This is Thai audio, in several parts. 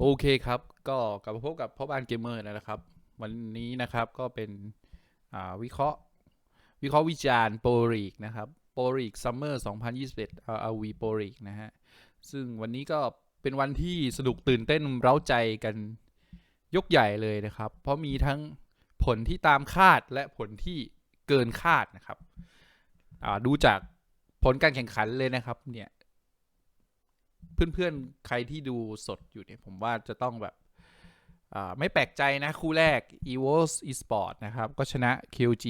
โอเคครับ ก็กลับมาพบกับพ่อบ้านเกมเมอร์นะครับ วันนี้นะครับก็เป็นวิเคราะห์ วิเคราะห์วิจารณ์โปรลีกนะครับโปรลีกซัมเมอร์2021 RV โปรลีกนะฮะ ซึ่งวันนี้ก็เป็นวันที่สนุกตื่นเต้นเร้าใจกันยกใหญ่เลยนะครับ เพราะมีทั้งผลที่ตามคาดและผลที่เกินคาดนะครับดูจากผลการแข่งขันเลยนะครับเนี่ย เพื่อนๆ ใครที่ดูสดอยู่เนี่ย ผมว่าจะต้องแบบไม่แปลกใจนะ คู่แรก EVOS Esport นะครับ ก็ชนะ KOG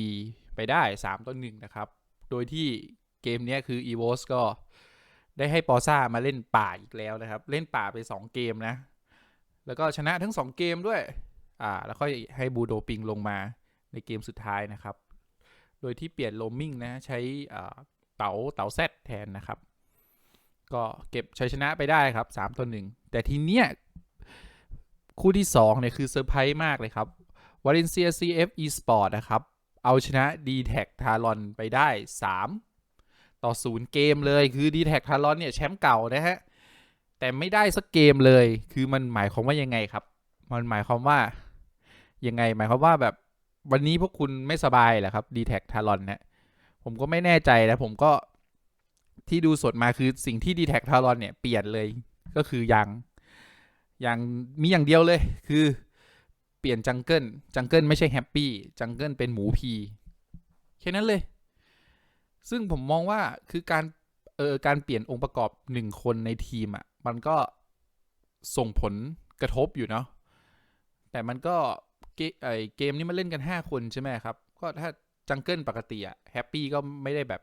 ไปได้ 3ต่อ1นะครับ โดยที่เกมนี้คือ EVOS ก็ได้ให้ปอซ่ามาเล่นป่าอีกแล้วนะครับ เล่นป่าไป 2 เกมนะ แล้วก็ชนะทั้ง 2 เกมด้วย อ่า แล้วค่อยให้บูโดปิงลงมาในเกมสุดท้ายนะครับ โดยที่เปลี่ยนโลมิงนะ ใช้เต๋าเต๋าแซดแทนนะครับ ก็เก็บชัยชนะไปได้ครับ3ต่อ1แต่ทีเนี้ยคู่ที่2เนี่ยคือเซอร์ไพรส์มากเลยครับวาเลนเซีย CF Esport นะครับ เอาชนะ d t แททารอนไปได้ 3 ต่อ 0 เกมเลยคือ d t แททารอนเนี่ยแชมป์เก่านะฮะ แต่ไม่ได้สักเกมเลยคือมันหมายความว่ายังไงครับ มันหมายความว่ายังไงหมายความว่าแบบวันนี้พวกคุณไม่สบายเหรอครับ d t แททารอนเนี่ยผมก็ไม่แน่ใจนะผมก็ ที่ดูสดมาคือสิ่งที่ d t แท t ทารอนเนี่ยเปลี่ยนเลยก็คือยังยังมีอย่างเดียวเลยคือเปลี่ยนจังเกิลจังเกิลไม่ใช่แฮปปี้จังเกิลเป็นหมูพีแค่นั้นเลย ซึ่งผมมองว่าคือการเออการเปลี่ยนองค์ประกอบหนึ่งคนในทีมอะ่ะมันก็ส่งผลกระทบอยู่เนาะแต่มันก็เกไอเกมนี้มันเล่นกัน 5 คนใช่ไหมครับ ก็ถ้า จังเกิลปกติอะแฮปปี้ก็ไม่ได้แบบ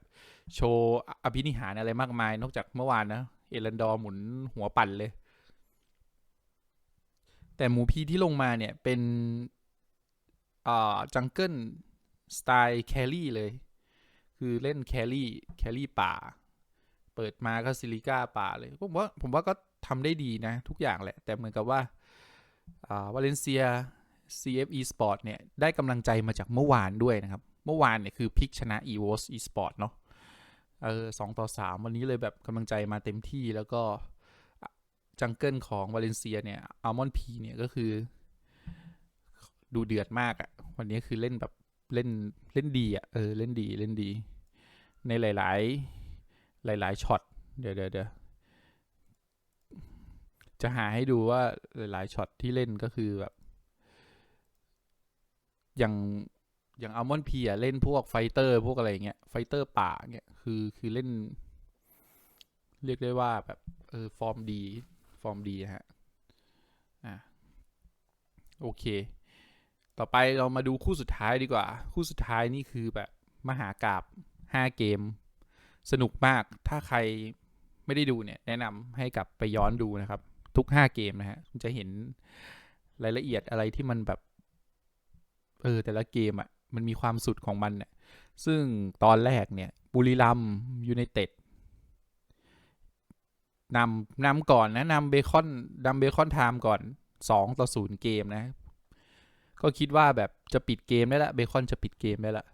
โชว์อภินิหารอะไรมากมาย นอกจากเมื่อวานนะ เอรันดอร์หมุนหัวปั่นเลย แต่หมูพีที่ลงมาเนี่ยเป็นอ่าจังเกิลสไตล์แครี่เลย คือเล่นแครี่แครี่ป่า เปิดมาก็ซิลิก้าป่าเลย ผมว่าผมว่าก็ทำได้ดีนะ ทุกอย่างแหละ แต่เหมือนกับว่า อ่าวาเลนเซีย CFE Sport เนี่ย ได้กำลังใจมาจากเมื่อวานด้วยนะครับ เมื่อวานเนี่ยคือพลิกชนะ EVOS Esport เนาะเออสองต่อสามวันนี้เลยแบบกำลังใจมาเต็มที่แล้วก็จังเกิลของวาเลนเซียเนี่ยอัลมอนพีเนี่ยก็คือ ดูเดือดมากอะ่ะ วันนี้คือเล่นแบบเล่นเล่นดีอะ่ะเออเล่นดีเล่นดี ในหลาย ๆ หลาย ๆช็อตเดี๋ยวเดี๋ยวเดี๋ยวจะหาให้ดูว่าหลาย ๆช็อตที่เล่นก็คือแบบอย่าง อย่างอัลมอนพีอะเล่นพวกไฟเตอร์พวกอะไรเงี้ยไฟเตอร์ป่าเงี้ยคือคือเล่น เรียกได้ว่าแบบเออฟอร์มดี ฟอร์มดีฮะอะโอเค ต่อไปเรามาดูคู่สุดท้ายดีกว่า คู่สุดท้ายนี่คือแบบมหากราบ5 เกม สนุกมากถ้าใครไม่ได้ดูเนี่ย แนะนำให้กลับไปย้อนดูนะครับ ทุก 5 เกมนะฮะคุณจะเห็นรายละเอียดอะไรที่มันแบบ เออ แต่ละเกมอะ่ะ มันมีความสุดของมันเนี่ยซึ่งตอนแรกเนี่ยบุรีรัมยูไนเต็ดนำนำก่อนนะนำเบคอนนำเบคอนไทม์ก่อน2ต่อ0เกมนะ ก็คิดว่าแบบจะปิดเกมได้ละเบคอนจะปิดเกมได้ละ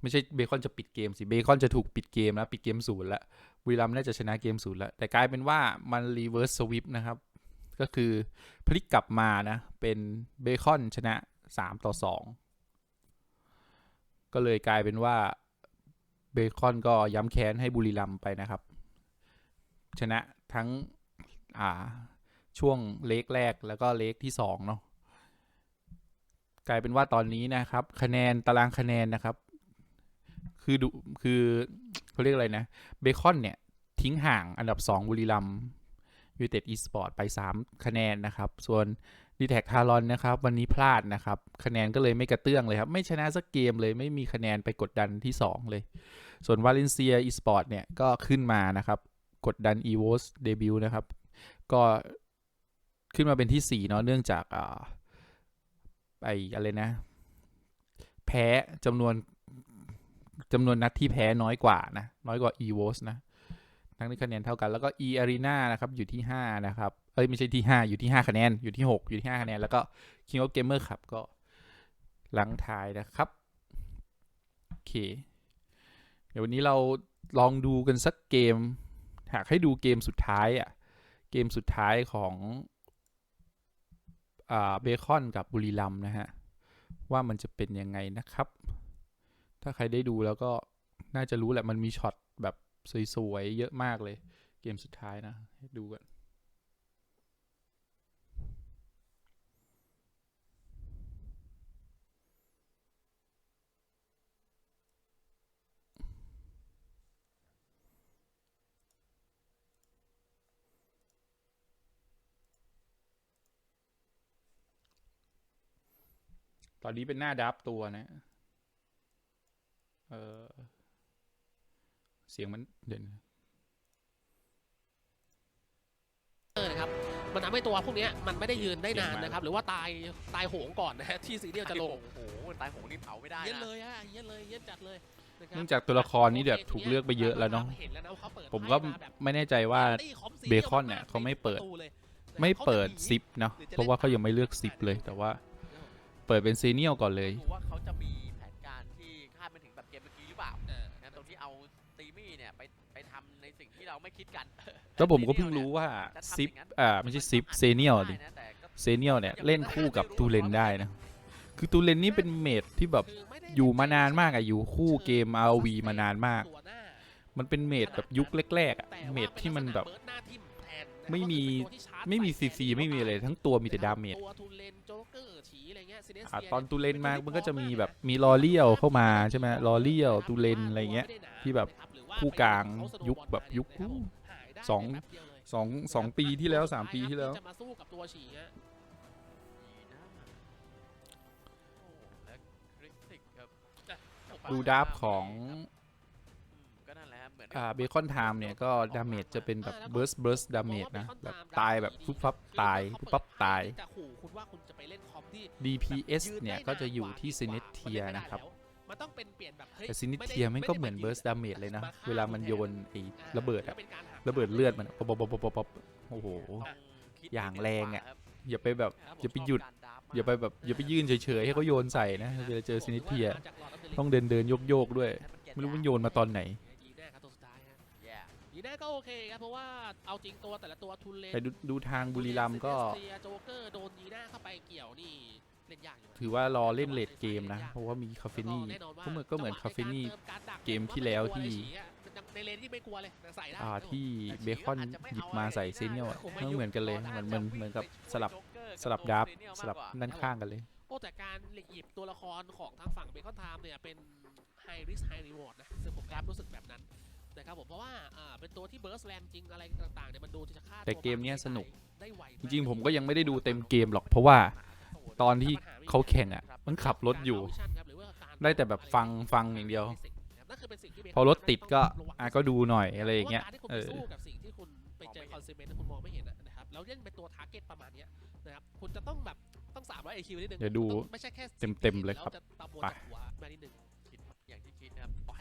ไม่ใช่เบคอนจะปิดเกมสิเบคอนจะถูกปิดเกมแล้วปิดเกมศูนย์ละบุรีรัมน่าจะชนะเกมศูนย์ล้วแต่กลายเป็นว่ามันรีเวิร์สสวิปนะครับ ก็คือพลิกกลับมานะ เป็นเบคอนชนะ 3 ต่อ 2 ก็เลยกลายเป็นว่าเบคอนก็ย้ำแค้นให้บุรีรัมไปนะครับ ชนะทั้งอ่าช่วงเลกแรกแล้วก็เลกที่2เนาะกลายเป็นว่าตอนนี้นะครับ คะแนนตารางคะแนนนะครับ คือดูคือเขาเรียกอะไรนะเบคอนเนี่ย ทิ้งห่างอันดับ 2 บุรีรัมยูเต็ดอีสปอร์ตไป 3 คะแนนนะครับ ส่วน ดีแท็กทารอนนะครับวันนี้พลาดนะครับ คะแนนก็เลยไม่กระเตื้องเลยครับ ไม่ชนะสักเกมเลยไม่มีคะแนนไปกดดันที่ 2 เลย ส่วนวาเลนเซียอีสปอร์ตเนี่ยก็ขึ้นมานะครับ กดดัน EVOS เดบิวต์นะครับ ก็ขึ้นมาเป็นที่ 4 เนาะเนื่องจากอ่าไออะไรนะ แพ้จำนวนจำนวนนัดที่แพ้น้อยกว่านะ น้อยกว่า EVOS นะ ทั้งนี้คะแนนเท่ากันแล้วก็ E Arena นะครับอยู่ที่ 5 นะครับ เอ้ยไม่ใช่ที่ 5 อยู่ที่ 5 คะแนน อยู่ที่ 6 อยู่ที่ 5 คะแนน แล้วก็ King of Gamer ครับก็หลังท้ายนะครับโอเค เดี๋ยววันนี้เราลองดูกันสักเกม หากให้ดูเกมสุดท้ายอะเกมสุดท้ายของอ่าเบคอนกับบุรีรัมนะฮะ ว่ามันจะเป็นยังไงนะครับ ถ้าใครได้ดูแล้วก็น่าจะรู้แหละมันมีช็อต สวยๆ เยอะมากเลย เกมสุดท้ายนะให้ดูกันตอนนี้เป็นหน้าดับตัวนะ เออ เสียงมันเด่นเออนะครับมันทำให้ตัวพวกเนี้ยมันไม่ได้ยืนได้นานนะครับ หรือว่าตายตายโหงก่อนนะฮะที่ซีเรียลจะลงโอ้โหตายโหงนี่เผาไม่ได้เย็นนะเลยฮะเย็นเลยเย็นจัดเลยะคบเนื่องจากตัวละครนี้แบบถูกเลือกไปเยอะแล้วเนาะห็แล้วว่าเขาเปิดผมก็ไพ่าแบบไม่แน่ใจว่าตี้คอมซีเบคอนเนี่ยเขาไม่เปิดประตูลยนะครับไม่เปิดขาจะหนีซิปเนาะเพราะว่าเขายังไม่เลือกซิปเลย แต่ว่า เปิดเป็นซีเนียลก่อนเลยดูว่าเขาจะมี ที่เราไม่คิดกันแล้วผมก็เพิ่งรู้ว่าซิปอ่าไม่ใช่ซิปเซเนียลดิได้นะแต่ก็เซเนียลเนี่ยเล่นคู่กับตูเลนได้นะ คือตูเลนนี่เป็นเมดที่แบบคือไม่ได้อยู่มานานมากอะอยู่คู่เกม RV มานานมากตัวหน้ามันเป็นเมดแบบยุคแรกๆอะแต่ว่าเมดที่มันแบบ ไม่มีก็คือเป็นตัวที่ชาร์จไม่มีใส่ซีซีไม่มีอะไรทั้งตัวมีแต่ดาเมจตัวทูเลนโจ๊กเกอร์ฉีอะไรเงี้ย Sinestro อะเนี่ยตอนตูเลนมามันก็จะมีแบบมีลอเลียวเข้ามาใช่ไหมลอเลียวตูเลนอะไรเงี้ยที่แบบคู่กลางยุคแบบยุคสองสองสองปีที่แล้วสามปีที่แล้วจะมาสู้กับตัวฉีฮะดีนะโอ้และคริสติกครับดูดับของ อนอ่าเบคอนไทม์เนี่ยก็ดาเมจจะเป็นแบบเบิร์สเบิร์สดาเมจนะแบบตายแบบปุ๊บปั๊บตายปุ๊บปั๊บตายจะขู่คุณว่าคุณจะไปเล่นคอมที่ DPS เนี่ยก็จะอยู่ที่ซิน e เทียนะครับมันต้องเป็นเปลี่ยนแบบเฮ้ยแต่ซินิไได้เทียมันก็เหมือนไได้เบิร์สดาเมจเลยนะมาฆ่เวลามันโยนไอ้อ่าระเบิดอะแล้วเป็นการหักระเบิดเลือดมันป๊บป๊บป๊บป๊บป๊บโอ้โหต้องคิดอย่างนิดนึแรงอะกว่าครับอย่าไปแบบครับผมอย่าไปหยุดชบกรดับมากอย่าไปแบบอย่าไปยื่นเฉยๆให้เขาโยนใส่นะเวลาเจอซินิเทียมาจาก Lord of the Rings ต้องเดินเดินโยกโยกๆด้วยให้นเก็ตไม่รู้มันยากโยนมาตอนไหน แย่ยีน่าก็โอเคครับเพราะว่าเอาจริงตัวแต่ละตัวทุนเลนแต่ดูดูทางบุรีรัมย์ก็เซียโจ๊กเกอร์โดนยีน่าเข้าไปเกี่ยวนี่เล่นยากอยู่นะถือว่ารอเล่นเลดเกมนะ เพราะว่ามีคาเฟนี่แล้วแอก็เหมือนก็เหมือนจังหวะคาเฟนี่ใารติการดักเกมที่แล้วที่ในเลนที่ไม่กลัวเลยแต่ใส่ได้อ่าที่เบคอนหยิบมาใส่เซเนียลอะก็เหมือนกันเลยเหมือนเหมือนเหมือนกับสลับสลับดับสลับด้านข้างกันเลยโอ้แต่การหยิบตัวละครของทางฝั่งเบคอนไทม์เนี่ยเป็นไฮริสไฮรีวอร์ดนะซึ่งผมครับรู้สึกแบบนั้น นะครับผมเพราะว่าอ่าเป็นตัวที่เบิร์สแรมจริงอะไรต่างๆเนี่ยมันดูจะฆ่าแต่เกมเนี้ยสนุก ได้ไวจริงๆผมก็ยังไม่ได้ดูเต็มเกมหรอกเพราะว่า ตอนที่เขาแข่งอะ มันขับรถอยู่ ได้แต่แบบฟังฟังอย่างเดียวนั่นคือเป็นสิ่งที่พอรถติดก็อะก็ดูหน่อยอะไรอย่างเงี้ยพราะว่าการที่คุณเอไปอสู้กับสิ่งที่คุณไปเจอคอนเซปต์คุณมองไม่เห็นอะนะครับแล้วเล่นเป็นตัวทาร์เก็ตประมาณเนี้ยนะครับคุณจะต้องแบบต้อง300 IQ นิดนึงเดี๋ยวดูต้องไม่ใช่แค่เต็มๆเลยครับแวจะตะบนไป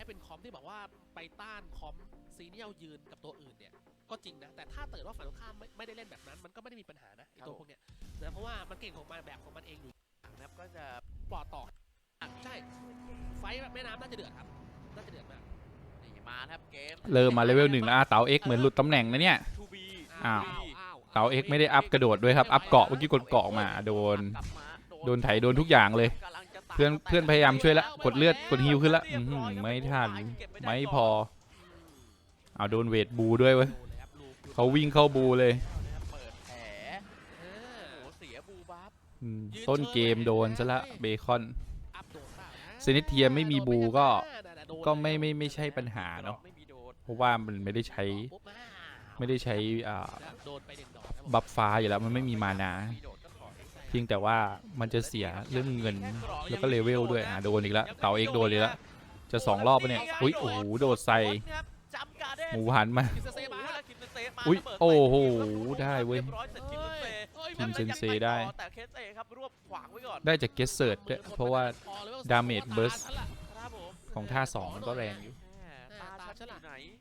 ให้เป็นคอมที่บอกว่าไปต้านคอมซีเนียลยืนกับตัวอื่นเนี่ยก็จริงนะ แต่ถ้าเกิดว่าฝ่ายตรงข้ามไม่ไม่ได้เล่นแบบนั้น มันก็ไม่ได้มีปัญหานะไอ้ตัวพวกเนี้ยนะเพราะว่ามันเก่งของมันแบบของมันเองอยู่นะครับก็จะปลอดต่ออะใช่ ไฟท์แบบแม่น้ำน่าจะเดือดครับน่าจะเดือดมากนี่มาครับเกมเริ่มมาเลเวลหนึ่งแล้วอะเต๋าเอ็กเหมือนหลุดตำแหน่งนะเนี่ย ทูบีอ้าวอ้าวเต๋าเอ็กไม่ได้อัพกระโดดด้วยครับ อัพเกาะเมื่อกี้กดเกาะมา โดนโดนไถโดนทุกอย่างเลย เพื่อนเพื่อนพยายามช่วยละกดเลือดกดฮิวขึ้นละอื้อหือไม่ทันไม่พอเอาโดนเวทบูด้วยเว้ยดูเลยครับลูกเขาวิ่งเข้าบูเลยเปิดแผลเออโอ้โหเสียบูบัฟอืมต้นเกมโดนซะละเบคอนอัพโดนเปล่านะเซนิเทียไม่มีบูก็โดนก็ไม่ไม่ไม่ใช่ปัญหาเนาะไม่มีโดนเพราะว่ามันไม่ได้ใช้ปุ๊บอ้าวไม่ได้ใช้อ่าโดนไปหนึ่งดอกครับผมบัฟฟ้าอยู่แล้วมันไม่มีมานา มีโดดก็ถอยเพียงแต่ว่ามันจะเสียเรื่องเงินแล้วก็เลเวลด้วยอะโดนอีกแล้วเต่าเอกโดนอีกแล้วจะสองรอบปะเนี่ยอุ้ยโอ้โหโดดใส่หมูหันมาอ้โหแล้วคิมเซนเซมาอุ๊ยโอ้โหได้เว้ยรีบร้อยเสร็จคิมเซนเซนเซได้ได้จากเกสเซิร์ดด้วยเพราะว่า Damage Burst ครับผมของท่าสองมันก็แรงอยู่ตาฉันอยู่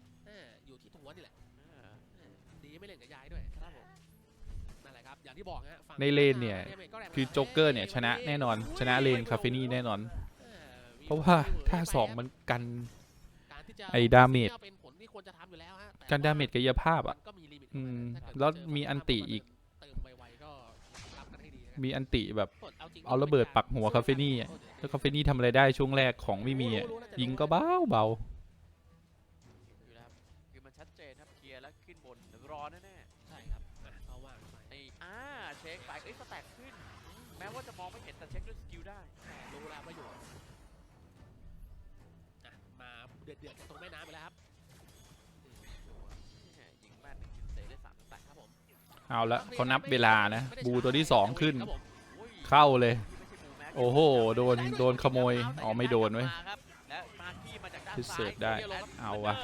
ในเลนเนี่ยก็แรงคือโจ๊กเกอร์เนี่ยชนะแน่นอนชนะเลนคาเฟนี่แน่นอนออเพราะว่าท่าสองมันกันการที่จะไอ้ damage เป็นผลที่ควรจะทำอยู่แล้วฮะแต่การดาเมจกายภาพอะมันก็มีลิมิตอืมถ้าเกิดแล้วเจอมีอันติอีกเติมไวๆก็รับกันให้ดีนะมีอันติแบบเอาจริงเอาระเบิดปักหัวคาเฟนี่อะแล้วคาเฟนี่ทำอะไรได้ช่วงแรกของไม่มีอะยิงก็เบาเบา ขึ้น แม้ว่าจะมองไม่เห็นแต่เช็คด้วยสกิลได้แต่รู้แล้วว่าอยู่อะมาเดือดเดือดๆกันตรงแม่น้ำไปแล้วครับแหม่ยิงแม่นกินเซได้สามสแต็กครับผมเอาละเขานับเวลานะ บูตัวที่สองขึ้นครับผมโอ้ยเข้าเลยนี่ไม่ใช่บูแม็กโอ้โห โดนโดนขโมย อ๋อไม่โดนเว้ยมาครับและมากี้มาจากด้านที่ซ้ายเสิร์ฟได้คลียร์ลงครับเอาวะ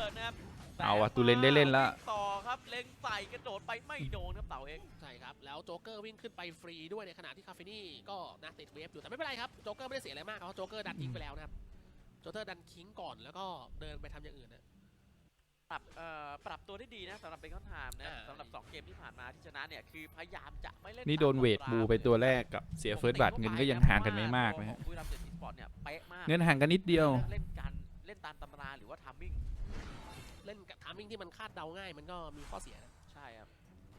เบอร์นะครับเอาวะตูเลนได้เล่นละต่อครับเล็งใส่กระโดดไปไม่โดนครับเต่าเองใช่ครับ แล้วโจ๊กเกอร์วิ่งขึ้นไปฟรีด้วยในขณะที่คาเฟนี่ก็นะติดเวฟอยู่แต่ไม่เป็นไรครับโจ๊กเกอร์ไม่ได้เสียอะไรมากครับเพราะโจ๊กเกอร์ดันทิ้งไปแล้วนะครับโจ๊กเกอร์ดันคิงก่อนแล้วก็เดินไปทำอย่างอื่นนะ ปรับเอ่อปรับตัวได้ดีนะสำหรับเบคอนไทม์นะอ่า สำหรับ 2 เกมที่ผ่านมาที่ชนะเนี่ยคือพยายามจะไม่เล่นนี่โดนตามเวทตำราบูไปตัวแรกกับเสียเฟิร์สบัตเงินก็ยังห่างกันไม่มากนะนะฮะบุรีรัมย์เจ็ดสปอร์ตเนี่ยเป๊ะมาก เงินห่างกันนิดเดียว เล่นการเล่นตามตำราหรือว่าทัมมิ่ง เล่นกับทามมิ่งที่มันคาดเดาง่ายมันก็มีข้อเสียนะใช่ครับ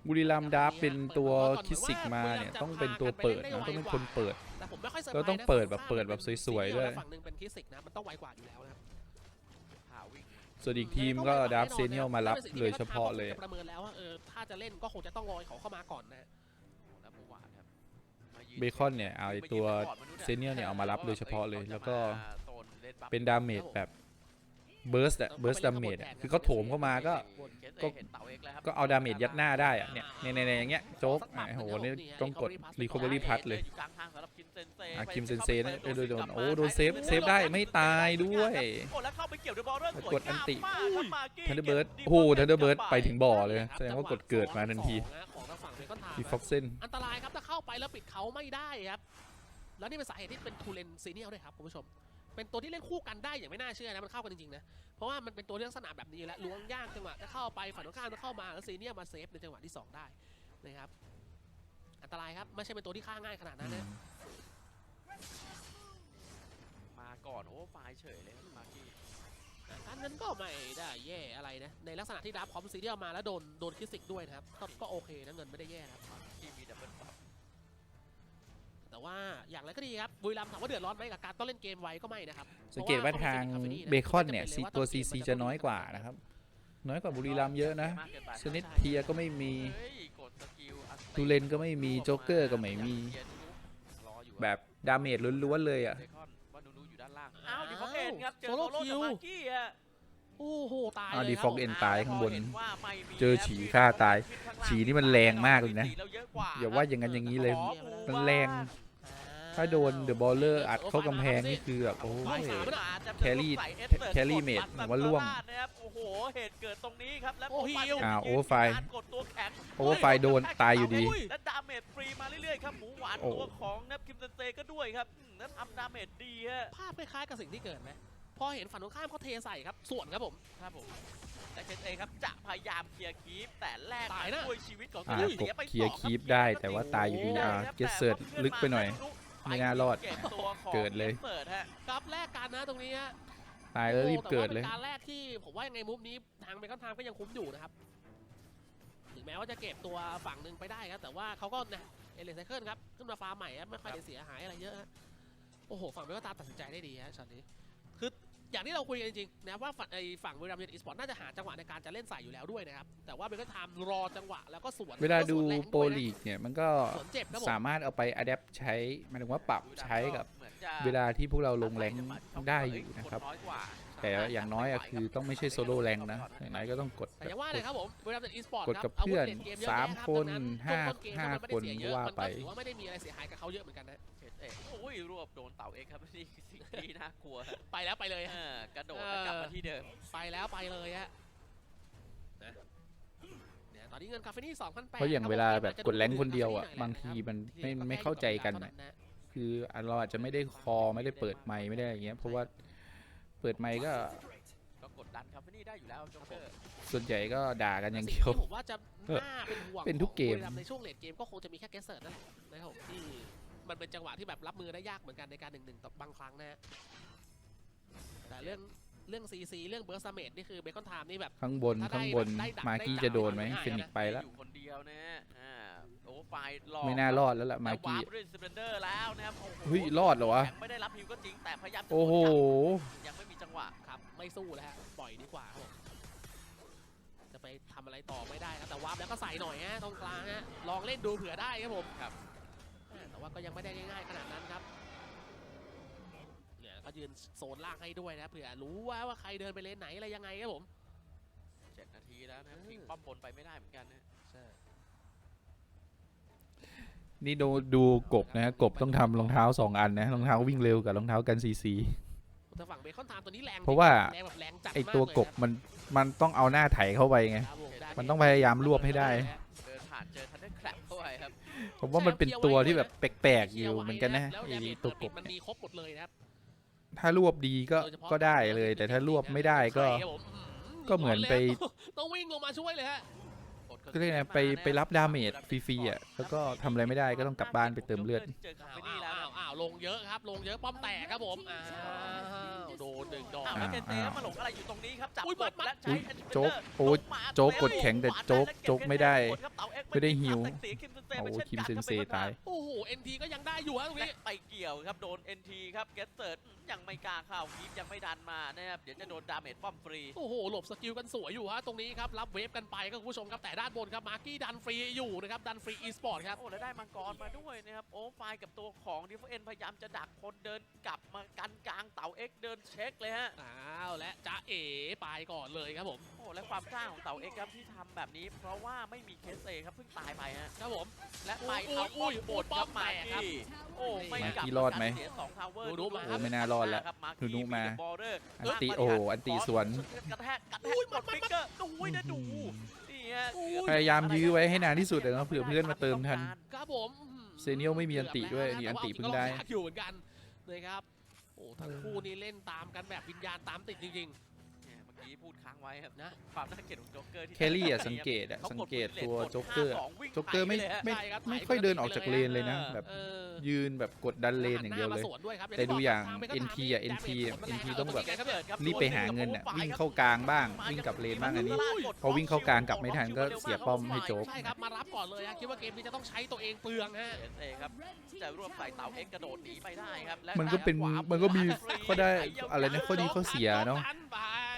บุรีรัมย์ดาร์ฟเป็นตัวคิดสิกมาเนี่ยต้องเป็นตัวเปิดนะต้องเป็นคนเปิดแต่ผมไม่ค่อยเซอร์ไพรแล้วส์ต้องนะเปิดฝั่แบบงเปิดแบบข้ามสวยๆด้วยฝั่งหนึ่งเป็นคิสิกนะมันต้องไวกว่าอยู่แล้วนะครับหาวิ่งส่วนอีกทีมก็ดาร์ฟเซเนียลมารับเลยเฉพาะเลยประเมินแล้วว่าเออถ้าจะเล่นก็คงจะต้องรอให้เขาเข้ามาก่อนนะแล้วหมูหวานครับมายืนเบคอนเนี่ยเอาไอ้ตัวเซเนียลเนี่ยเอามารับโดยเฉพาะเลย แล้วก็โซนล่บัฟเป็นดาเมจแบบ เบิร์สอะเบิร์สดาเมจอะคือเขาโถมเข้ามาก็เคสก็เอเห็นเต่าเอกแล้วครับก็เอาดาเมจยัดหน้าได้อะเนี่ยในในอย่างเงี้ยโจ๊กอะโหนี่ต้องกดรีคอเวอรี่พัดเลยอยู่กลางทางสำหรับคิมเซนเซอะคิมเซนเซนะโดนโดนโอ้โดนเซฟเซฟได้ไม่ตายด้วยโอ้แล้วเข้าไปเกี่ยวเดอะบอลด้วยสวยกดอันติงามมากครับมากี้ทันเดอร์เบิร์ดก็โอ้โหทันเดอร์เบิร์ดกลับไปถึงบ่อเลยครับแสดงว่ากดเกิดมาทันทีจังหวะสองนะของทางฝั่งเบคอนไทม์ที่นะฟ็อกเซนอันตรายครับถ้าเข้าไปแล้วปิดเขาไม่ได้ครับแล้วนี่เป็นสาเหตุที่เป็นทูเลนซีเนียลด้วยครับคุณผู้ชม เป็นตัวที่เล่นคู่กันได้อย่างไม่น่าเชื่อนะมันเข้ากันจริงๆนะเพราะว่ามันเป็นตัวที่ลักษณะแบบนี้อยู่แล้วล้วงยากจังหวะจะเข้าไปฝั่งตรงข้ามจะเข้ามาแล้วซีเนียลมาเซฟในจังหวะที่สองได้นะครับอันตรายครับไม่ใช่เป็นตัวที่ฆ่าง่ายขนาดนั้นนะมาก่อนโอ้ไฟล์เฉยเลยครับมากี้การเงินก็ไม่ได้แย่อะไรนะ ในลักษณะที่รับคอมซีเนียลมาแล้วโดนโดนคิสิกด้วยนะครับก็ก็โอเคนะเงินไม่ได้แย่นะครับที่มีดับเบิลบัฟ แต่ว่าอย่างไรก็ดีครับบุรีรัมย์ถามว่าเดือดร้อนไหมกับการต้องเล่นเกมไวก็ไม่นะครับสังเกตว่าทางเบคอนเนี่ยซีตัวซีซีจะน้อยกว่านะครับ น้อยกว่าบุรีรัมย์เยอะนะมากเกินไปสนิทเทียก็ไม่มีเฮ้ยกดสกิลอัตติตูเลนก็ไม่มีโจ๊กเกอร์ก็ไม่มีรออยู่แบบดาเมจล้วนๆเลยอะเบคอนว่านูนูอยู่ด้านล่างอ้าวดิฟอกเอ็นครับเจอโซโซโล่โล่คิกับวมากี้อะโอ้โหตายอ่าเลยดีคฟรัอบกเอ็นตายข้างบนพอเห็ว่าไม่มีเจอฉี่ฆ่าตายขึ้นข้างล่างฉีนี่มันแรงมากเลยนะฉีเราเยอะกว่าอย่าว่าอย่างนั้นอย่างนี้เลยขอบูมันบ้างแรง ถ้าโดนเดอะบอลเลอร์อัดเข้ากำแพงนี่คือแบบโอ้ยแครี่แครี่เมดผมว่าล่วงนะครับโอ้โหเหตุเกิดตรงนี้ครับแล้วโอ้ฮิวอ่าโอเวอร์ไฟล์กดตัวแข็งโอเวอร์ไฟล์โดนตายอยู่ดีและดาเมจฟรีมาเรื่อยๆครับหมูหวานโอ้ตัวของนับคิมเซนเซก็ด้วยครับอืมแล้วทำดาเมจดีฮะภาพคล้ายๆกับสิ่งที่เกิดไหมพอเห็นฝั่งตรงข้ามเขาเทใส่ครับส่วนครับผมครับผมแต่เคสเองครับจะพยายามเคลียร์คีปแต่แลกตายนะด้วยชีวิตของอ่าตัวกเสียบไปเคลียร์สองคีปรับได้แต่ว่าตายอยู่ดีอ่าเกสเซิร์ตลึกไปหน่อย ไม่น่ารอดเก็บตัวของเกิดเลยเสิร์ตฮะกับแลกกันนะตรงนี้ฮะตายแล้วรีบเกิดเลยโอ้แต่ว่าเป็นการแรกที่ผมว่ายังไงมุมนี้ทางเบคอนไทม์ก็ยังคุ้มอยู่นะครับถึงแม้ว่าจะเก็บตัวฝั่งหนึ่งไปได้ครับแต่ว่าเขาก็นะเอเลนไซเคิลครับขึ้นมาฟาร์มใหม่ครับไม่ค่อยได้เสียหายอะไรเยอะฮะโอ้โหฝั่งเบคอนไทม์ตัดสินใจได้ดีฮะช็อตนี้คือ อย่างที่เราคุยกันจริงๆนะว่าฝั่งไอ้ฝั่งบุรีรัมย์ยูไนเต็ดอีสปอร์ตน่าจะหาจังหวะในการจะเล่นใส่อยู่แล้วด้วยนะครับ แต่ว่าเบคอนไทม์รอจังหวะแล้วก็สวนเวลาดูแรงโปรวยนะ ลีกเนี่ย มันก็สวนเจ็บครับผม สามารถเอาไปอัดแอปใช้หมายถึงว่าปรับใช้กับเหมือนจะเวลาที่พวกเราลงแรงได้อยู่นะครับน้อยกว่าแต่อย่างน้อยอะคือต้องไม่ใช่โซโล่แรงนะอย่างไรก็ต้องกดแต่แบบยังว่าเลยครับผมเวลาเป็นอีสปอร์ตกดกับเพื่อนสามคนห้าห้าคนว่าไปถือว่าไม่ได้มีอะไรเสียหายกับเขาเยอะเหมือนกันนะเคสเอกโอ้ยรวบโดนเต่าเอกครับนี่คือสิ่ง ที่น่ากลัวไปแล้วไปเลยเอฮะอกระโดดแล้วกลับมาที่เดิม ไปแล้วไปเลยฮะนะเนี่ยตอนนี้เงินคาเฟนี่สองพันแปดเพราะอย่างเวลาแบบกดแรงคนเดียวอะบางทีมันไม่ไม่เข้าใจกันอะ คือเราอาจจะไม่ได้คอไม่ได้เปิดไมค์ไม่ได้อะไรเงี้ยเพราะว่าเปิดไมค์ก็ก็กดดันครับนี่ได้อยู่แล้วโจ๊กเกอร์ส่วนใหญ่ก็ด่ากันอย่างสิ่เดียวที่ผมว่าจะน่าเป็นห่วงเป็นทุกเกม ของบุรีรัย์ในช่วงเลดเกมก็คงจะมีแค่เกสเซิร์ตนั่นแหละนะครับผมที่ มันเป็นจังหวะที่แบบรับมือได้ยากเหมือนกันในการหนึ่งหนึ่งต่อบางครั้งนะฮะแต่เรื่องเรื่องซีซีเรื่องเบอร์ซาเมดนี่คือเบคอนไทม์นี่แบบ ข้างบนถ้าได้ข้างบนได้ดักมากี้ได้จะโดนไหมดัก ฟินิกซ์ไปแล้ว อยู่คนเดียวนะฮะอ่าโออ้ไฟหลอกไม่น่ารอดแล้วล่ะแล้มาววากี้ร์ปด้วยสเปนเดอร์แล้วนะครับโอ้โหเฮ้ยรอดเหรอวะแข็งไม่ได้รับฮิวก็จริงแต่พยายามจะโอ้โหยังไม่มีจังหวะ ครับ ไม่สู้แล้วฮะปล่อยดีกว่าครับผมจะไปทำอะไรต่อไม่ได้ครับแต่วาร์ปแล้วก็ใส่หน่อยฮะตรงกลางฮะลองเล่นดูเผื่อได้ครับผมครับอ่าแต่ ว่าก็ยังไม่ได้ง่ายๆขนาดนั้นครับเนี่ยก็ยืนโซนล่างให้ด้วยนะเผื่อรู้ว่าว่าใครเดินไปเลนไหนอะไรยังไงครับผมเจ็ดนาทีแล้วนะครับอืมทิ้งป้อมบนไปไม่ได้เหมือนกันนะนี่ดูดูกบนะฮะกบต้องทำรองเท้าสองอันนะรองเท้าวิ่งเร็วกับรองเท้ากันสีสีแต่ฝั่งเบคอนไทม์ตัวนี้แรงเพราะว่าแรงแบบแรงจัดไอมากตัวเลยกบมันมันต้องเอาหน้าไถเข้าไปไงครับผมได้มันต้องพยายามรวบให้ได้ ผมว่ามันเป็นตัวที่แบบแปลกๆอยู่เหมือนกันนะแล้วไอดาเมจตัวกบมันเนี่ยมีครบหมดเลยนะครับถ้ารวบดีก็โดยเฉพาะก็ได้เลย แต่ถ้ารวบไม่ได้ก็ใช่ครับผมอืมก็เหมือนไปต้องวิ่งลงมาช่วยเลยฮะก็เรียกไงไปไปรับดาเมจฟรีๆอะแล้วก็ทำอะไรไม่ได้ก็ต้องกลับบ้านไปเติมเลือดเจอคาอ้าเฟวนี่แล้วอ้าวอ้าวลงเยอะครับ ลงเยอะป้อมแตกครับผมอ้าวโดนหนึ่งดอกอ้าวแล้วเกนเต้มาหลงอะไรอยู่ตรงนี้ครับจับอุ๊ยกดมัดและอุ๊ใช้ยแอนติโจ๊กเฟนเดอร์โอ้ยลงมาโจ๊กแล้วกดแข็งแต่โจ๊กโจ๊กไม่ได้ครับเต๋าเอ็กซ์ไม่ได้ฮิวสักสีคิมเซนเซ่โอ้ไม่โหเช่นคิมกันเซนครับเซเป็นตายโอ้โหเอ็นทีก็ยังได้อยู่ฮะตรงและนี้ไปเกี่ยวครับโดน NT ครับเกตเซิร์ดยังไม่กล้าเข้าคีฟยังไม่ดันมานะครับเดี๋ยวจะโดนดาเมจป้อมฟรีโอ้โหหลบสกิลกันสวยอยู่ฮะตรงนี้ครับรับเวฟกันไปครับคุณผู้ชมครับแต่ด้านบนครับมาร์กี้ดันฟรีอยู่นะครับดันฟรีอีสปอร์ตครับโอ้แล้วได้มังกรมาด้วยนะครับโอ้ไฟล์กับตัวของดิฟเอ็นพยายามจะดักคนเดินกลับมากันกลางเต่าเอ็กเดินเช็คเลยฮะ อ้าวและจ้าเอ๋ไปก่อนเลยครับผม โอ้และความกล้าของเต่าเอ็กครับที่ทำแบบนี้ เพราะว่าไม่มีเคสเอครับเพิ่งตายไปฮะครับผม และไปอุ้เอายอุ้ป้อมยบนครับป้อมมาแตกครับกี้โอ้ไม่มากี้กลับรอดไหมเสียสองทาวเวอร์ดูดูมาโอ้ไม่น่ารอดแล้วครับมาดูดูมาบอลเลอร์อันติโอ้โหอันติสวนกระแทกกระแทกกดฟิกเกอร์ดูไว้นะดูนี่ฮะพยายามยื้อไว้ให้นานที่สุดเลยนะเผื่อเพื่อนมาเติมทันครับผมอื้อหือ เซเนียลไม่มีอันติด้วยนี่อันติเพิ่งได้แต่ว่าเอาจริงก็ลองยากอยู่เหมือนกันนะครับโอ้ทั้งคู่นี่เล่นตามกันแบบวิญญาณตามติดจริงเนี่ยเมื่อ กี้พูดค้างไว้ครับนะความน่าเกลียดของโจ๊กเกอร์ที่แครี่อะสังเกตอะขาสังดเกตบุลเลตัวกดโจ๊กเกอร์อะ52วิ่งโจ๊กเกอร์ไม่ปลยฮะไม่ใช่ครับไม่ค่อยเดินออกจากเลนเลยนะเออแบบๆเออยืนแบบกดดันเลนอย่างเดียวเลยหันหน้มสวนด้วยครับแต่ดูอย่างทไปก็ NT อะทำ NT ให้อะดาเมจ NT ผลต้องแบบมันรงครับรีบไปหาเงินอะวิ่งเข้ากลางบ้าง วิ่งกลับเลนบ้างอันนี้ พอวิ่งเข้ากลางกลับไม่ทันก็เสียป้อมให้โจ๊กใช่ครับมารับก่อนเลยฮะคิดว่าเกมนี้จะต้องใช้ตัวเองเปลืองฮะเอสเอครับจะรวบใส่เต่าเอ็กกระโดดหนีไปได้ครับและมันก็เป็นซ้ายขวามันก็มีฟรีข้อได้หยาวๆอะไรนะข้อดีข้อเสียเนาะ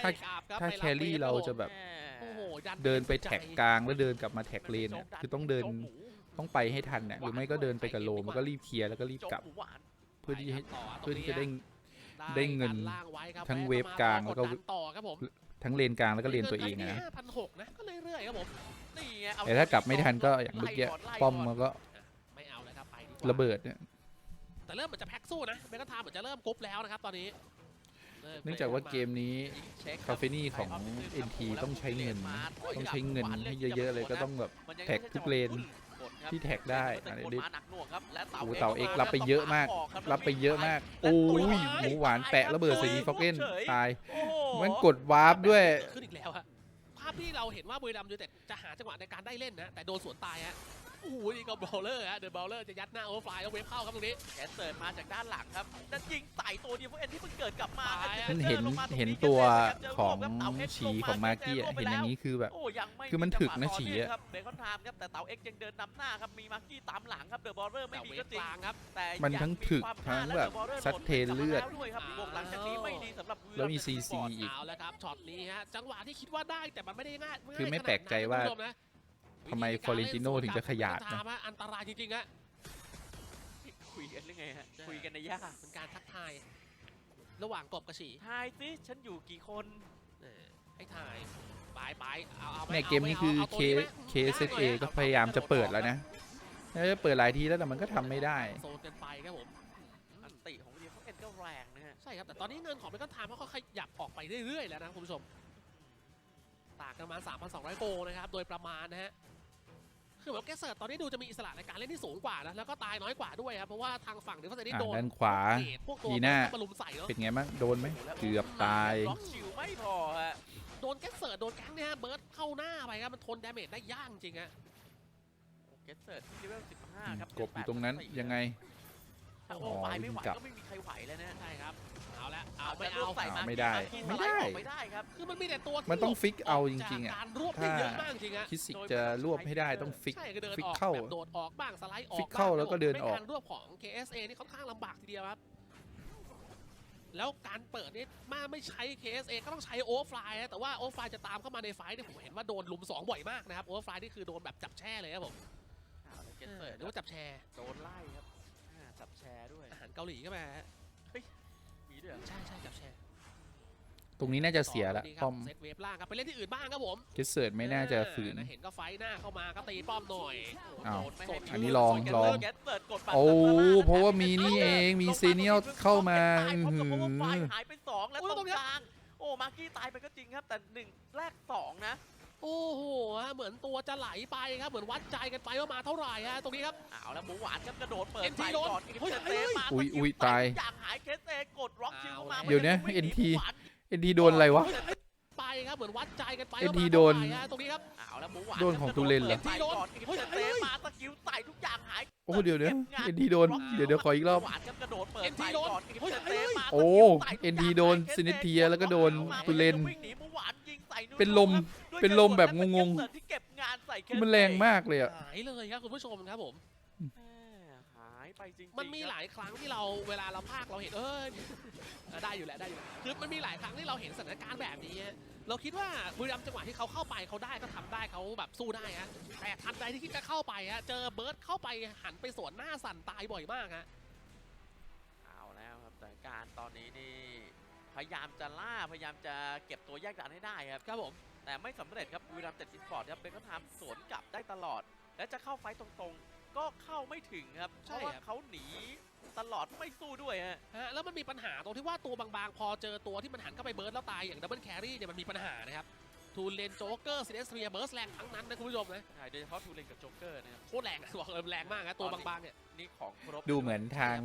ถ้าถ้าถ้าแครี่เราจะแบบแหโอ้มโหดันเดินไปแท็กกลางแล้วเดินกลับมาแท็กเลนเนี่ยคือต้องเดินต้องไปให้ทันเนี่ยหรือไม่ก็เดินไปกับโลมันก็รีบเคลียร์แล้วก็รีบโจ๊กลับหมูหวานเพื่อที่ให้ต่เพื่อที่จะได้ได้ได้เงินดัล่างไว้ครับทั้งแะเวฟกลางแล้วก็มดดันต่อครับผมทั้งเลนกลางแล้วก็เลนตัวเองอะนะห้าพันหกนะก็เรื่อยๆครับผมนี่ไงเอแต่ถ้ากลับไม่ทันก็อย่างเมื่อกี้ป้อมมันก็ไม่เอาเลยครับไปดีกว่าระเบิดเนี่ยแต่เริ่มเหมือนจะแพ็กสู้นะเบคอนไทม์เหมือนจะเริ่มกรุ๊ปแล้วนะครับตอนนี้ เนื่องจากว่าเกมนี้ยิงเช็คคาเฟนี่ของ NT ต้องใช้เงิน ต้องใช้เงินให้เยอะๆเลยก็ต้องแบบมันยังแท็กทุกเลนกดครับที่แท็กได้แต่อะไรคนดิมาหนักหน่วงครับและโอ้โหเต่าเอ็กซ์รับไปเยอะมาก รับไปเยอะมาก โอ้ยหมูหวานแปะระเบิดใส่ดีฟอกเก้นตายโอ้โหมันกดวาร์ปด้วยขึ้นอีกแล้วฮะภาพที่เราเห็นว่าบุรีรัมย์ยูไนเต็ดจะหาจังหวะในการได้เล่นนะแต่โดนสวนตายฮะ โอ้โหนี่ก็บอลเลอร์ฮะเดอะบอลเลอร์จะยัดหน้าโอเวอร์ไฟล์แล้วเวฟเข้าครับตรงนี้แขนเสิร์ฟมาจากด้านหลังครับแต่ยิงใส่ตัวเดียวพวกเอ็นที่เพิ่งเกิดกลับมาตายอะมันเห็นเห็นตัวของฉีของมากี้อะเห็นอย่างนี้คือแบบโอ้ยังไม่คือมันถึกนะจังหวฉีอะต่อเนื่องครับเบคอนไทม์ครับแต่เต่าเอ็กซ์ยังเดินนำหน้าครับมีมาร์กี้ตามหลังครับเดอะบอลเลอร์ไม่แต่มีเวก็ฟจริกงลางครับแต่มันทั้งถึกทั้งแบบซัดเทนเลือดด้วยครับวงหลังจากนี้ไม่ดีสำหรับแล้วมี CC อีกเอาแล้วครับช็อตนี้ฮะจังหวะที่คิดว่าได้แต่มันไม่ได้ง่ายคือไม่ง่ยแปลกใจว่าขนดนั้นนะ ทำไมวิธีกฟลอเรนติโน่ถึงจะขยาดนะ เล่สวนกับเบคอนไทม์ฮอันตรายจริงๆฮะคุยกันหรือไงฮะ คุยกันในย่าเป็นการทักทาย ระหว่างกบกับฉีทายสิฉันอยู่กี่คนเออให้ถ่ายไปไปเอาเอาไปเนี่ยอาเกมนี้คืออาเคตัวนี้ไหมเคเซเอก็พยายามจะเปิดแล้วนะเออเปิดหลายทีแล้วแต่มันก็ทำไม่ได้ โซนกันไปครับผมอันติของเดียเขาเอ็นก็แรงนะฮะ ใช่ครับแต่ตอนนี้เงินของเบคอนไทม์เขาขยับออกไปเรื่อยๆแล้วนะคุณผู้ชมต่างกันมา3,200โกนะครับโดยประมาณนะฮะ คือแบบแกเสิร์ตตอนนี้ดูจะมีอิสระในการเล่นที่สูงกว่านะแล้วก็ตายน้อยกว่าด้วยครับเพราะว่าทางฝั่งเดฟเฟอร์เซนนี่อะโดนด้านขวาเกรดพวกตัวทีหน้ามาลุมใส่เนาะเป็นไงบ้างโดนไหมเกือบตายล็อกชิวไม่พอฮะโดนแกเสิร์ตโดนแก๊งเนี่ยฮะเบิร์ดเข้าหน้าไปครับมันทนดาเมจได้ยากจริงฮะเกตเซิร์ที่เลเวล15 ครับกบอยู่ตรงนั้นยังไง พถ้าอ๋โอ้อไฟไม่ไหววิ่งกลับก็ไม่มีใครไหวแล้วนะใช่ครับเอาละเอาเอาไม่ไม่เอาเอาใส่อ่ามาไม่ได้ที่ไม่สลได้ออกไม่ได้ครับคือมันมีแต่ตัวที่มันต้องหลบฟิกเอากจริงๆอะจากการรวบได้เยอะมากจริงอะคิดสิจะรวบให้ได้ต้องฟิกใช่ก็เดินฟิกออกเข้าแบบโดดออกบ้างสไลด์ออกฟิกเข้าบ้งแล้วก็เดินครับออกผมการรวบของ KSA นี่ค่อนข้างลำบากทีเดียวครับแล้วการเปิดนี่มาไม่ใช้ KSA ก็ต้องใช้โอเวอร์ฟลายนะแต่ว่าโอเวอร์ฟลายจะตามเข้ามาในไฟท์เนี่ยผมเห็นว่าโดนลุมสองบ่อยมากนะครับโอเวอร์ฟลายนี่คือโดนแบบจับแช่เลยครับผมเอาแล้วเกตเตอเออร์หรือว่าจับแชร์โดนไล่ครับอ่า จับแชร์ด้วย อาหารเกาหลีก็มาฮะมีด้วยเหรอใช่ใช่จับแชร์ตรงนี้น่าจะเสียละต่อดีคป้รัอบมเซตเวฟล่างครับไปเล่นที่อื่นบ้างครับผมเกสเซิร์ดไม่น่าจะฝืนเออเห็นก็ไฟท์หน้าเข้ามาก็ตีป้อมหน่อยอ้าวโดนไม่ให้มีอันนี้ลองส่วนลองเกตเตร์กดบัตรโอ้ตัดมาเพราะว่ามีนี่เองมีลงาซีเนียลเข้ามาตายอื้อพร้อมหืกับโอเวอร์ไฟอหายไปสองแล้วตรงกลาง โอ้ มาร์กี้ตายไปก็จริงครับ แต่หนึ่งแรกสองนะ โอ้โหฮะเหมือนตัวจะไหลไปครับ เหมือนวัดใจกันไปว่ามาเท่าไหร่ฮะตรงนี้ครับ เอาแล้วหมูหวานครับกระโดดเปิด NT ใส่โดนก่อนเฮ้ยเซเฮ้ยมาอุ๊ยสกิลอุ๊ยใส่ตายทุกอย่างหายเคสเอกดล็อกคิวเข้ามาเอาแล้วเดี๋ยวนะมัยัง NT วิ่งหมูหวานเอ็นทีโดนอะไรวะไปครับเหมือนวัดใจกันไป NT ว่ามาโดนเท่าไหร่ฮะตรงนี้ครับเอาแล้วหมูหวานโดนของตูเลนเหรอใส่ก่อนเฮ้ยเซมาสกิลใส่ทุกอย่างหายโอ้เดี๋ยวเดี๋ยวก็บงาเอ็นทีโดนล็กคิวเดี๋ยวเดี๋ยวขออีกรอบหมูหวานครับกระโดดเปิด NT ใส่โดนก่อนเฮ้ยเซเฮ้ยมาโอ้สกิลใส่ทุก NT อย่างโดนหายซินิเทียแล้วก็โดนมาตูเลน เป็นลมด้วยเป็นลมแบบงงๆที่เก็บงานใส่เคสมันแรงมากเลยอะหายเลยครับคุณผู้ชมครับผมแม่หายไปจริงๆมันมีครับหลายครั้งที่เราเวลาเราพากเราเห็นเออได้อยู่แหละได้อยู่คือมันมีหลายครั้งที่เราเห็นสถานการณ์แบบนี้ฮะเราคิดว่าบุรีรัมย์จังหวะที่เขาเข้าไปเขาได้ก็ทำได้เขาแบบสู้ได้ฮะแต่ทันใดที่คิดจะเข้าไปฮะเจอเบิร์ดเข้าไปหันไปสวนหน้าสั่นตายบ่อยมากฮะเอาแล้วครับแต่การตอนนี้นี่ พยายามจะล่าพยายามจะเก็บตัวแยกดันให้ได้ครับครับผมแต่ไม่สำเร็จครับบุรีรัมย์ติดอินฟอร์ดครับเบคอนทามสวนกลับได้ตลอด และจะเข้าไฟต์ตรงๆ ก็เข้าไม่ถึงครับเพราะว่าเขาหนีตลอดไม่สู้ด้วยฮะฮะแล้วมันมีปัญหาตรงที่ว่าตัวบางๆ พอเจอตัวที่มันหันเข้าไปเบิร์ดแล้วตายอย่างดับเบิลแครี่เนี่ยมันมีปัญหานะครับทูเลนโจ๊กเกอร์ซีเนสเรียเบิร์สแรงทั้งนั้นนะคุณผู้ชมนะใช่โดยเฉพาะทูเลนกับโจ๊กเกอร์นะครับโคตรแรงนะบอกเลยแรงมากนะตัวบางๆเนี่ยนี่ของครบดูเหมือนทาง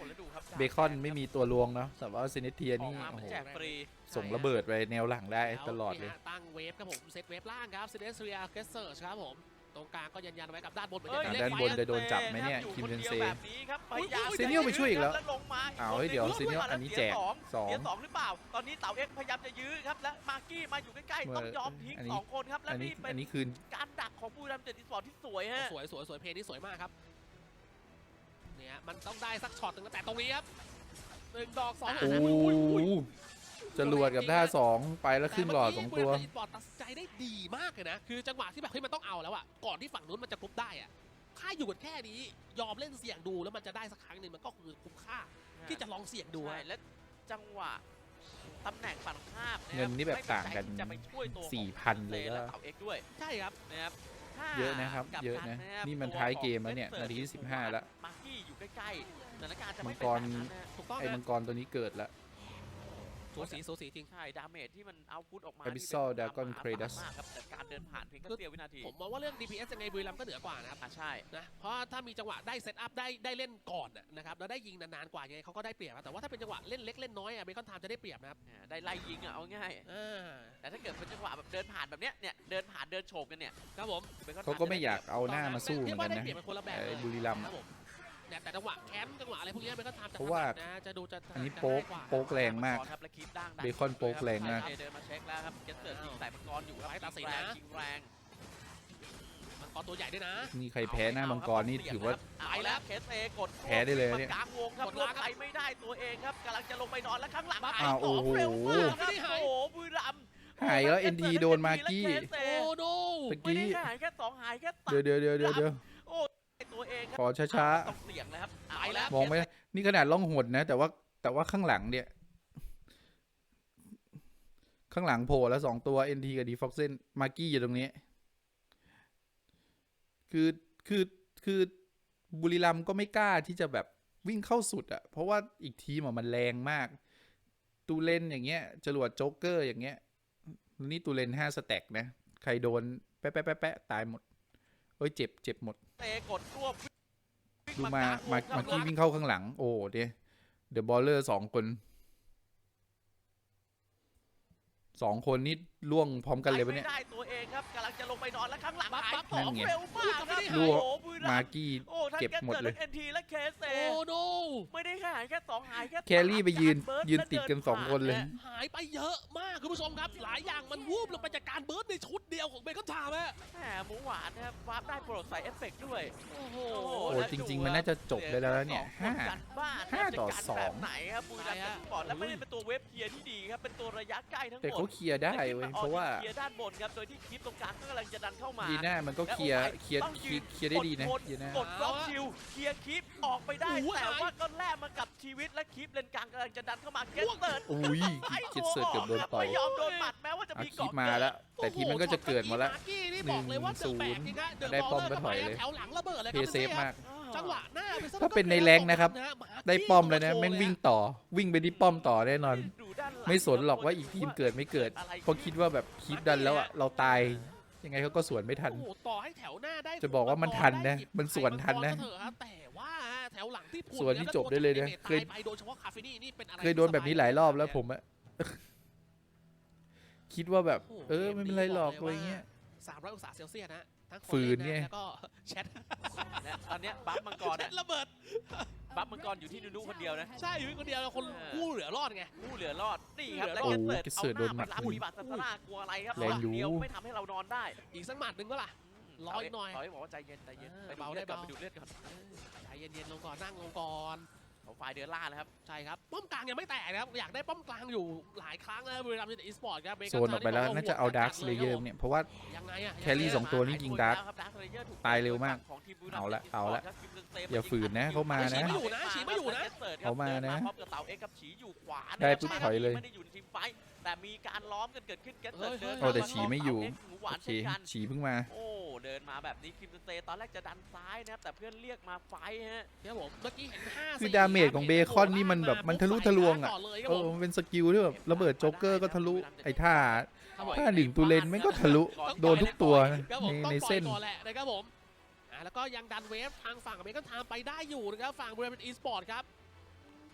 โอ้แล้วดูครับเบคอนไม่มีตัวลวงเนาะแต่ว่าซินิเทียออนี่กมาโอ้มันโหแจกฟรี ส่งระเบิดไปแนวหลังได้ตลอดเลยแวนี่ฮะตั้งเวฟครับผม เซตเวฟล่างครับซีเนสเรียเกสเซอร์ครับผม ตรงกลางก็ยันยันๆไว้กับด้านบนเหมือนกันอ่าเล่ด้านไฟบนอะจะโดนจับไหมเนี่ยอยู่คิมคนเซนดียวเซ แบบนี้ครับพยายามเซเนียลไปช่วยอีกแล้วแล้วลงมาอ้าวเฮ้ยเดี๋ยวคซีเนียลอันนี้แจกเสียสองสอง เสียสองหรือเปล่า ตอนนี้เต่าเอ็กซ์พยายามจะยื้อครับ และมาร์กี้มาอยู่ใกล้ๆ ต้องยอมทิ้งอันนี้ สองคนครับ และอันนี้นี่เป็อันนนี้คือการดักของบูรัมย์เจ็ดสปอร์ตที่สวยฮะ สวยสวยสวยเพลงนี้สวยมากครับเนี่ยมันต้องได้สักช็อตหนึ่งแต่ตรงนี้ครับหนึ่งดอกสองโอ้นโหอุ้ยอุ้ยอุ้ยจรวดกับท่าสองไปแล้วครึ่งหลอดสองตัวแต่เมื่กี้บุรีรัมย์บอลตัดสินใจได้ดีมากเลยนะ คือจังหวะที่แบบเฮ้ยมันต้องเอาแล้วอะก่อนที่ฝั่งนู้นมันจะกรุ๊ปได้อะถ้าอยู่กันแค่นี้ยอมเล่นเสี่ยงดูแล้วมันจะได้สักครั้งหนึ่งมันก็คือคุ้มค่า ที่จะลองเสี่ยงดูใช่อะและจังหวะตำแหน่งฝั่งข้ามะครับเงินนี่แบบไม่มีต่างกันใจที่จะไปช่วยตัวของสี่พันเลยซก็และเต่าเอ็กซ์ด้วยใช่ครับนะครับถ้าเยอะนะครับกลัเยอะกันะครับนี่มันตัวท้ายของเกมแล้วเนี่ยเฟสนาทีที่เซิร์15แล้วมาร์กี้ อยู่ใกล้ๆสถานการณ์จะมัไม่งเป็นกรแบบนั้นนะถูกต้องไอ้นะมังกรตัวนี้เกิดละสูสีสูสีจริงใช่ดาเมจที่มันเอาพุทออกมา Abyssal นี่เป็น Dragon มหาศาล Kratos มากครับแต่การเดินผ่านเพียงแค่เสี้ยววินาที ผมมองว่าเรื่อง DPS ยังไงบุรีรัมย์ก็เหนือกว่านะครับอะใช่นะเพราะถ้ามีจังหวะได้เซตอัพได้ได้เล่นก่อนอะนะครับแล้วได้ยิงนานๆกว่ายังไงเขาก็ได้เปรียบอะแต่ว่าถ้าเป็นจังหวะเล่นเล็กเล่นน้อยอะเบคอนไทม์จะได้เปรียบนะครับอ่าได้ไล่ยิงอะเอาง่ายอ่าแต่ถ้าเกิดเป็นจังหวะแบบเดินผ่านแบบเนี้ยเนี่ยเดินผ่านเดินโฉบกันเนี่ยครับผมบคอนเขาก็ไม่อยากเอาหน้ามาสู้เหมือนกันเรียกว่าได้นะเปรียบเป็นคนละแบบไอ้เลยบุรีรัมย์ครับผม เนี่ยแต่จังหวะแคมป์จังหวะอะไรพวกนี้เบคอนไทม์จะเพราะว่าถนัดนะจะดูจะถดอันนี้จะโป๊กง่ายว่าโป๊กแรงมากครับและคลิปด่างดัเบคอนโป๊กแรงมากไทยเดินมาเช็คแล้วครับเกสเตอร์ยิงใส่มังกรอยู่ครับไฟตัดสินแรงนะยิงแรงมังกรตัวใหญ่ด้วยนะนี่ใครแพ้หน้ามังกรนี่ถือว่าเอาแล้วเคสเอกดแพ้ได้เลยเนี่ยมากลางวงครับกดลล้างงไปไม่ได้ตัวเองครับกำลังจะลงไปนอนแล้วข้างหลังบ้าหายอ้าวสองโอ้โหเร็วมากครับไม่ได้หายโอ้โหบุรีรัมย์หายแล้ว NT โดนมากี้และเคสเอโอ้โนตะไม่ได้กี้แค่หายแค่สองหายแค่สามเดี๋ยวเดี๋ยวเดี๋ยวเดี๋ยวเดี๋ยว ตัวเองครับขอช้าต้องเสี่ยงนะครับไปแล้วๆมองไม่นี่ขนาดล่องหนนะ แต่ว่าแต่ว่าข้างหลังเนี่ย ข้างหลังโผล่แล้วสองตัว NT กับดีฟ็อกเซนมากี้อยู่ตรงนี้ คือคือคือบุรีรัมย์ก็ไม่กล้าที่จะแบบวิ่งเข้าสุดอะเพราะว่าอีกทีมอะมันแรงมาก ตูเลนอย่างเงี้ย จรวดโจ๊กเกอร์อย่างเงี้ย นี่ตูเลนห้าสแต็กนะ ใครโดน แปะแปะแปะแปะตายหมด เอ้ย เจ็บเจ็บหมด เตะกดรวบวิ่งดูมากลงมาวงครับมากี้วิ่งเข้าข้างหลัง โอ้เดี๋ยวเดอะบอลเลอร์สองคนสองคนนี่ ล่วงพร้อมกันเลยปะเนี่ยไปไม่ได้ตัวเองครับครับกำลังจะลงไปนอนแล้วข้างหลังปั๊บหายปั๊บของนั่นไง เร็วมากครับรั่วโอ้โหบุรีรัมามย์กี้โอ้ทั้งเก็บหมดเลยเอ็นทีและเคสเอโอ้โนไม่ได้แค่หายแค่สองหายแค่แครี่ไปยืนสามการเบิร์ยืนติดกันและสองคนเลยผ่าะหายไปเยอะมากคุณผู้ชมครับ หลายอย่างมันวูบลงไปจากการเบิร์ดในชุดเดียวของเบคอนทามฮะแหมหมูหวานนะครับวาร์ปได้โปรดใส่เอฟเฟกต์ด้วย โอ้โห โอ้โหโอ้แล้วจริงดูๆมันน่าจะจบได้แล้วนะเนี่ยสองห้าคกันบ้านห้าครับต่อจะกันสอง แบบไหนครับบุรีรัมย์ใช่จะฮะสปอร์ตแล้วไม่ได้เป็นตัวเวฟเคลียร์ที่ดีครับเป็นตัวระยะใกล้ทั้งหมดแต่เขาเคลียร์ได้เว้ยเพราะว่าเคลียร์ด้านบนครับโดยที่คลิปตรงกลางก็กำลังจะดันเข้ามาดีน่ามันก็เคลียร์เคลียร์เคลียร์เคลียร์ได้ดีนะกดีน่ากดบล็อกคิวเคลียร์คลิปออกไปได้โอ้โหแต่หายว่าก็แลกมากับชีวิตและคลิปเลนกลางกำลังจะดันเข้ามาเก็ตเติร์ดอุ้ยเจ็ดเสิร์ตเกือบโดนต่อยไม่ยอมโดนหมัดแม้ว่าจะอามีคีเกาะมาแล้ว แต่ทีมมันก็จะเกิดหมดแล้วมาร์กี้นี่บอกเลยว่าเดอะแบกจริงฮะเดอะได้บป้ออลมเลอร์ก็ถอยเลยแถวหลังระเบิดเลยเพครับย์เซฟมาก จังหวะหน้าไปซะถ้าเป็นในแรงนะครับมาร์กี้ได้ป้อมเลยนะ แม่งวิ่งต่อ วิ่งไปที่ป้อมต่อแน่นอนดูด้านหลังไม่สนหรอกว่าอีกทีมเกิดไม่เกิด เพราะคิดว่าแบบคลิปดันแล้วอะเราตาย ยังไงเขาก็สวนไม่ทันโอ้โหต่อให้แถวหน้าได้ จะบอกว่ามันทันนะ มันสวนทันนะเถอะฮะแต่ว่าแถวหลังที่พูสวนนี่จบได้เลยนะเคเคยยไปโดยเฉพาะคาเฟนี่นี่เป็นอะไรเคยโดนแบบนี้หลายรอบแล้วผมอะคิดว่าแบบ เออไม่เป็นไรหรอกอะไรเงี้ยสามร้อยองศาเซลเซียสนะ ทั้งฝืนไง แล้วก็แชทและตอนเนี้ยบัฟมังกรแชเนี่ยทระเบิด บัฟมังกรอยู่ที่นูนูคนเดียวนะใช่อยู่คนเดียวแล้วคนผู้เหลือรอดไง ผู้เหลือรอดนี่ครับเหลือแล้วรอดเก็ตโอ้เสิร์ตเก็ตเสิร์ตโดนหมัดเอาน้าไปรับปฏิบัติศาสนากลัวอะไรครับแรงอยู่ เดียวไม่ทำให้เรานอนได้อีกสักหมัดหนึ่งก็ล่ะ รออีกหน่อยต่อยบอกว่าใจเย็นใจเย็นเออไปดูเบาเลือดได้ก่อนเบาไปดูเลือดก่อน ใจเย็นๆลงก่อนนั่งลงก่อน เขาฝ่ายเดือนล่านะครับ ใช่ครับ ป้อมกลางยังไม่แตกนะครับ อยากได้ป้อมกลางอยู่หลายครั้งนะบริรัมย์อีสปอร์ตครับเบคโซนออกไปแล้วน่าจะเอาดาร์คเลเยอร์เนี่ย เพราะว่ายังไงอะแครี่สองตัวนี่ยิงดาร์กครับ Dark Slayer ถูกตายเร็วมากของทีมบุรีรัมย์เอาละ Esports เอาละครับทีมเรืองเซฟอย่าฝืนนะเขามานะฉีไม่อยู่นะฉีไม่อยู่นะเขามานะพร้อมกับเต่าเอ็กซ์กับฉีอยู่ขวาได้ปุ๊บถอยเลย ไม่ได้อยู่ในทีมไฟท์แต่มีการล้อมกันเกิดขึ้นเก็ตเฮ้เติร์ยดเดินโอ้แต่ฉีไม่อยู่เต่า X หมูหวาโอนเคเช่นกันฉีเพิ่งมา โอ้เดินมาแบบนี้คิมเซตอนแรกจะดันซ้ายนะครับแต่เพื่อนเรียกมาไฟท์ฮะครับผมเมื่อกี้เห็นห้าคือสี่ดาเมจของเบคอนนี่มันแบบมันทะลุทะลวงอะก่นเลยครับเอผอมมันเป็นสกิลที่แบบระเบิดโจ๊กเกอร์ก็ทะลุไอ้ท่าครับผมถ้าหนึ่งตูเลนแม่งก็ทะลุโดนทุกตัวนะครับผมในต้องในปล่อยเส้นก่อนแหละนะครับผมอ่าแล้วก็ยังดันเวฟทางฝั่งอเมริกันไทม์ไปได้อยู่นะครับฝั่งบริเวณอีสปอร์ตครับ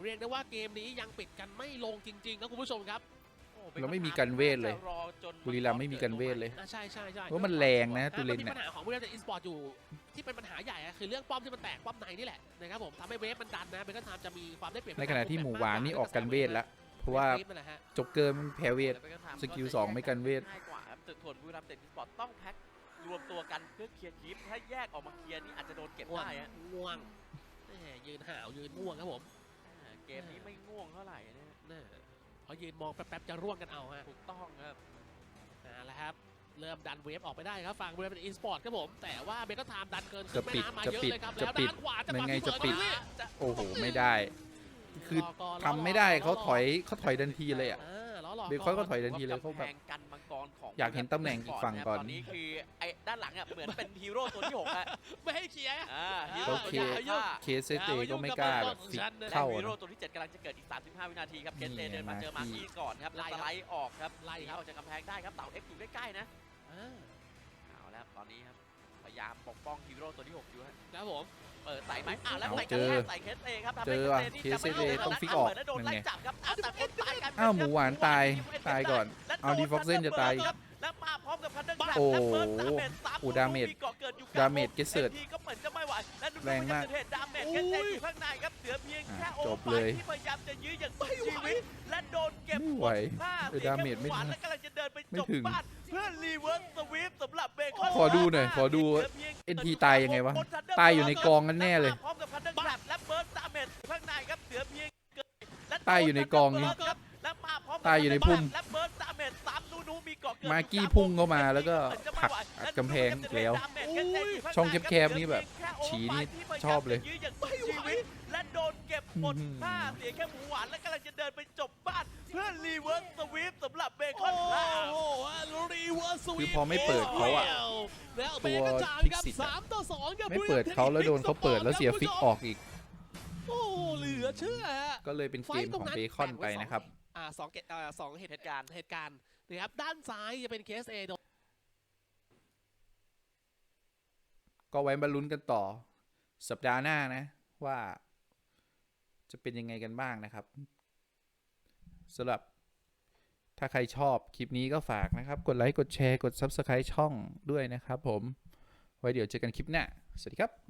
เรียกได้ว่าเกมนี้ยังปิดกันไม่ลงจริงๆครับคุณผู้ชมครับโอ้ เราไม่มีกันเวทเลยจะรอจนบุรีรัมย์ไม่มีกันเวทเลยอ่าใช่ใช่ใช่เพราะมันแรงนะตูอ่าเลมันนมีเนี่ยปัญหาของบริเวณอีสปอร์ตอยู่ที่เป็นปัญหาใหญ่อะคือเรื่องป้อมที่มันแตกป้อมในนี่แหละนะครับผมทำให้เวฟมันดันนะเบคอนไทม์จะมีความได้เปรียบในขณะที่หมู่หวานนี่ออกกันเวทแล้วเพราะว่านั่นแหละฮะโจ๊กเกอร์มันแพ้เวทสกิลสองไม่กันเวทง่ายกว่าครับตึกทนบุรีรัมย์เต็ดสปอร์ตต้องแพ็ครวมตัวกันเพื่อเคลียร์คลิปถ้าแยกออกมาเคลียร์นี่อาจจะโดนเก็บง่วงได้ฮะง่วงแหมยืนห่าวยืนง่วงครับผมอ่าเกมนี้ไม่ง่วงเท่าไหร่นะ น่าพอยืนมองแป๊บๆจะร่วงกันเอาฮะถูกต้องครับเอาละครับเริ่มดันเวฟออกไปได้ครับฝั่งบริเวณอีสปอร์ตครับผมแต่ว่าเบคอนไทม์ดันเกินขึ้นจะปิดแม่น้ำมาจะเยอะปิดเลยครับจะแล้วปิดด้านขวาจะยังไงมาจะปิดเฟิร์สจะโอ้โหไม่ได้ คือรก่นทำไม่ได้เขาถอยเขาถอยทันทีเลยอะอ่าล้อ หลอกเบคอนก็ถอยทันทีเลยเขากำแบแพบงกันมังกรของอยากเห็นตำแหน่งอีกฝั่งก่อนตอนนี้คือไอ้ด้านหลังอะเหมือนเป็นฮีโร่ตัวที่หกอะไม่ให้เคลียร์อ่าฮีโร่โอตัวเคที่ห้าเคสเตก็ไม่กล้าแบบฟิกและเข้าฮีโร่นะตัวที่7กำลังจะเกิดอีก 35 วินาทีครับเกนี่นเตเดินมามาเจอมาร์ที่กี้ก่อนครับแล้วไล่สครับไลด์ออกครับไล่หนีครับออกจากกำแพงได้ครับเต่าเอ็กซ์อยู่ใกล้ๆนะอ่าเอาแล้วตอนนี้ครับพยายามปกป้องฮีโร่ตัวที่6อยู่ฮะครับผมเปิดใส่ไหมอ่าแล้วเอาใส่เจกระอแทกใส่เคสเอครับทำเจให้อว่ะเคสเอนี่จะไม่ KSA เอาต้องแล้วฟิกเาออกเปิดแล้วโดนนั่นไล่ไงจับครับอ่าแต่คนตายกันอ้าวหมูหวานตายตายก่อนและเอาโดน Defoxen จะตายครับ แล้วมาพร้อมกับพันเดอร์แคลโอ้และเบิร์ดดาเมจสามโอ้ดาเมจเกาะเกิดอยู่ดาเมจเกสเซิร์ตทีก็เหมือนจะไม่ไหวและดูแรงมากเกิดเหตุดาเมจเกสเซอยู่ข้างในครับเหลือเพียงแค่อะโอจบไฟเลยที่พยายามจะยื้ออย่างสุดชีวิตและโดนเก็บไม่ไหวผ้าเออดาเมจไม่หวานถึงและกำลังจะเดินไปไม่จบถึงบ้านเพื่อรีเวิร์สสวีปสำหรับเบคอนขอดูหน่อยขอดูเหลืพียง NT ตายยังไงวะตายอยู่ในกองกันแน่เลยพร้อมกับพันเดอร์แคลและเบิร์ดดาเมจข้างในครับเหลือเพียงเกิดและตายอยู่ในกองนี่ครับและมาพร้อมกับตายอยู่ในพุ่มและเบิร์ดดาเมจสา มนูนูมีเกาะเกิดมากี้สพุ่งเข้ามาแล้วก็เหมือนจะไม่ผลักไหวอัดกำแพงอีกแล้วดาเมจเกสเซอยู่ข้างในช่องแคบๆนี่แบบ ฉีนี่ชอบเลยยื้ออย่างสุดชีวิตและโดนเก็บหมดอื้อหือผ้าเสียแค่หมูหวานและกำลังจะเดินไปจบบ้าน เพื่อรีเวิร์สสวีปสำหรับเบคโอ้อนโหล่ารีเวิร์สสวีคือพอไม่เปิดเขาอะแล้วตัเบวคอนไทม์ครับพิกซิตอะสามต่อสองครับไม่เปิดเขาแล้วโดนเขาเปิดแล้วเสียฟิกออกอีกโอ้เหลือเชื่อฮะก็เลยเป็นเกมของเบคอนไปนะครับอ่าสองเกตอ่าสองเหตุการณ์เหตุการณ์ นะครับด้านซ้ายจะเป็นเคสเอโดก็ไว้มาลุ้นกันต่อ สัปดาห์หน้านะ ว่าจะเป็นยังไงกันบ้างนะครับสำหรับถ้าใครชอบคลิปนี้ก็ฝากนะครับ กดไลค์ กดแชร์ กด Subscribe ช่องด้วยนะครับผม ไว้เดี๋ยวเจอกันคลิปหน้า สวัสดีครับ